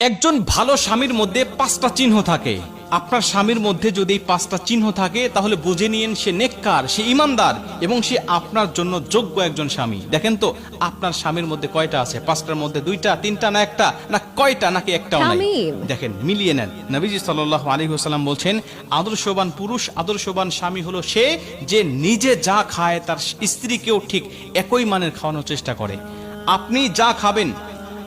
একজন ভালো স্বামীর মধ্যে পাঁচটা চিহ্ন থাকে। আপনার স্বামীর মধ্যে যদি পাঁচটা চিহ্ন থাকে তাহলে বুঝে নিয়েন সে নেককার সে ইমানদার এবং সে আপনার জন্য যোগ্য একজন স্বামী। দেখেন তো আপনার স্বামীর মধ্যে কয়টা আছে? পাঁচটার মধ্যে দুইটা তিনটা না একটা? না কয়টা নাকি একটাও নাই? দেখেন মিলিয়ে নেন। নবীজি সাল্লাহ আলী হোসালাম বলছেন আদর্শবান পুরুষ আদর্শবান স্বামী হলো সে যে নিজে যা খায় তার স্ত্রীকেও ঠিক একই মানের খাওয়ানোর চেষ্টা করে। আপনি যা খাবেন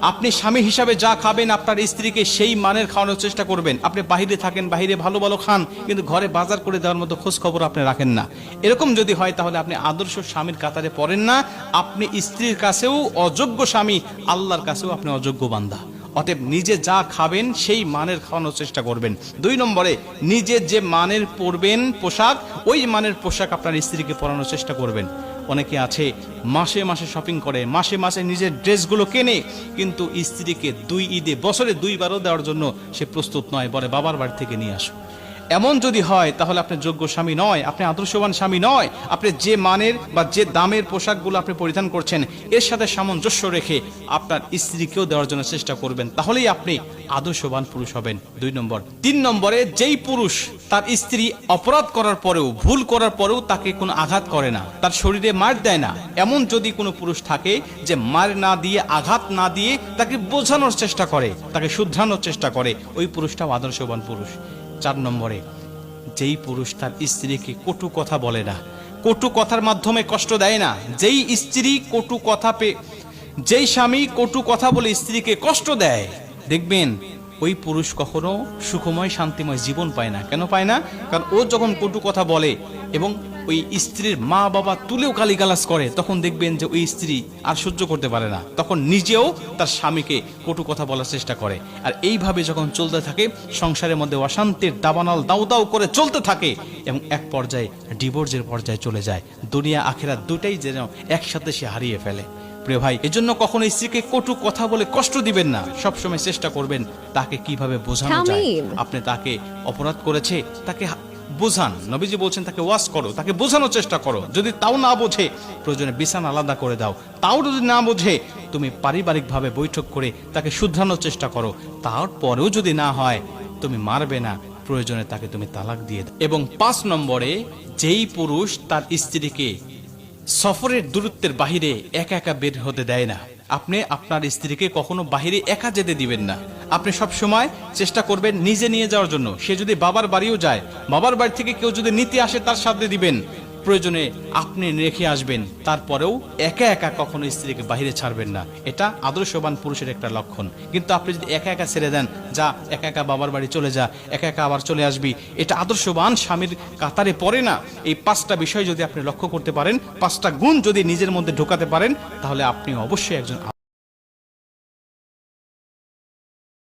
আপনি স্বামী হিসাবে যা খাবেন, আপনার স্ত্রীকে সেই মানের খাওয়ানোর চেষ্টা করবেন। আপনি বাহিরে থাকেন, বাহিরে ভালো ভালো খান, কিন্তু ঘরে বাজার করে দেওয়ার মতো খোঁজ খবর আপনি রাখেন না। এরকম যদি হয়, তাহলে আপনি আদর্শ স্বামীর কাতারে পড়েন না। আপনি স্ত্রীর কাছেও অযোগ্য স্বামী, আল্লাহর কাছেও আপনি অযোগ্য বান্দা। অতএব নিজে যা খাবেন, সেই মানের খাওয়ানোর চেষ্টা করবেন। দুই নম্বরে, নিজে যে মানের পরবেন পোশাক, ওই মানের পোশাক আপনার স্ত্রীকে পরানোর চেষ্টা করবেন। অনেকে আছে, মাসে মাসে শপিং করে, মাসে মাসে নিজের ড্রেসগুলো কেনে, কিন্তু স্ত্রীকে দুই ঈদে, বছরে দুইবারও দেওয়ার জন্য সে প্রস্তুত নয়, বলে বাবার বাড়ি থেকে নিয়ে আসো এমন যদি হয়, তাহলে আপনি যোগ্য স্বামী নয়, আপনি আদর্শবান স্বামী নয়, আপনি যে মানের বা যে দামের পোশাকগুলো আপনি পরিধান করছেন, এর সাথে সামঞ্জস্য রেখে আপনার স্ত্রীকেও দেওয়ার জন্য চেষ্টা করবেন। তাহলেই আপনি আদর্শবান পুরুষ হবেন। দুই নম্বর। তিন নম্বরে, যেই পুরুষ তার স্ত্রী অপরাধ করার পরেও, ভুল করার পরেও তাকে কোনো আঘাত করে না, তার শরীরে মার দেয় না, এমন যদি কোনো পুরুষ থাকে যে মার না দিয়ে, আঘাত না দিয়ে তাকে বোঝানোর চেষ্টা করে, তাকে শুধরানোর চেষ্টা করে, ওই পুরুষটাও আদর্শবান পুরুষ। চার নম্বরে, যেই পুরুষ তার স্ত্রীকে কটু কথা বলে না? কটু কথার মাধ্যমে কষ্ট দেয় না? যেই স্ত্রী কটু কথা পে যেই স্বামী কটু কথা বলে স্ত্রীকে কষ্ট দেয়, দেখবেন ওই পুরুষ কখনো সুখময়, শান্তিময় জীবন পায় না। কেন পায় না? কারণ ও যখন কটু কথা বলে এবং ওই স্ত্রীর মা বাবা তুলেও গালিগালাজ করে তখন দেখবেন যে ওই স্ত্রী আর সহ্য করতে পারে না। তখন নিজেও তার স্বামীকে কটু কথা বলার চেষ্টা করে। আর এইভাবে যখন চলতে থাকে সংসারের মধ্যে অশান্তির দাবানাল দাউ দাউ করে চলতে থাকে এবং এক পর্যায়ে ডিভোর্সের পর্যায়ে চলে যায়। দুনিয়া আখেরা দুটাই যেন একসাথে সে হারিয়ে ফেলে। প্রিয় ভাই এজন্য কখনো স্ত্রীকে কটু কথা বলে কষ্ট দিবেন না। সবসময় চেষ্টা করবেন তাকে কীভাবে বোঝানো যায়। আপনি তাকে অপরাধ করেছে তাকে বোঝান। নবীজি বলছেন, তাকে ওয়াশ করো, তাকে বোঝানোর চেষ্টা করো। যদি তাও না বোঝে, প্রয়োজনে বিছান আলাদা করে দাও। তাও যদি না বোঝে, তুমি পারিবারিকভাবে বৈঠক করে তাকে শুধরানোর চেষ্টা করো। তারপরেও যদি না হয়, তুমি মারবে না। প্রয়োজনে তাকে তুমি তালাক দিয়ে দাও। এবং পাঁচ নম্বরে, যেই পুরুষ তার স্ত্রীকে সফরের দূরত্বের বাহিরে একা একা বের হতে দেয় না। আপনি আপনার স্ত্রীকে কখনো বাহিরে একা যেতে দিবেন না। আপনি সব সময় চেষ্টা করবেন নিজে নিয়ে যাওয়ার জন্য। সে যদি বাবার বাড়িও যায়, বাবার বাড়ি থেকে কেউ যদি নিতে আসে তার সাথে দিবেন। প্রয়োজনে আপনি রেখে আসবেন, তারপরেও একা একা কখনো স্ত্রীকে বাহিরে ছাড়বেন না। এটা আদর্শবান পুরুষের একটা লক্ষণ। কিন্তু আপনি যদি একা একা ছেড়ে দেন, যা একা একা বাবার বাড়ি চলে যা, একা একা আবার চলে আসবি, এটা আদর্শবান স্বামীর কাতারে পড়ে না। এই পাঁচটা বিষয় যদি আপনি লক্ষ্য করতে পারেন, পাঁচটা গুণ যদি নিজের মধ্যে ঢোকাতে পারেন, তাহলে আপনি অবশ্যই একজন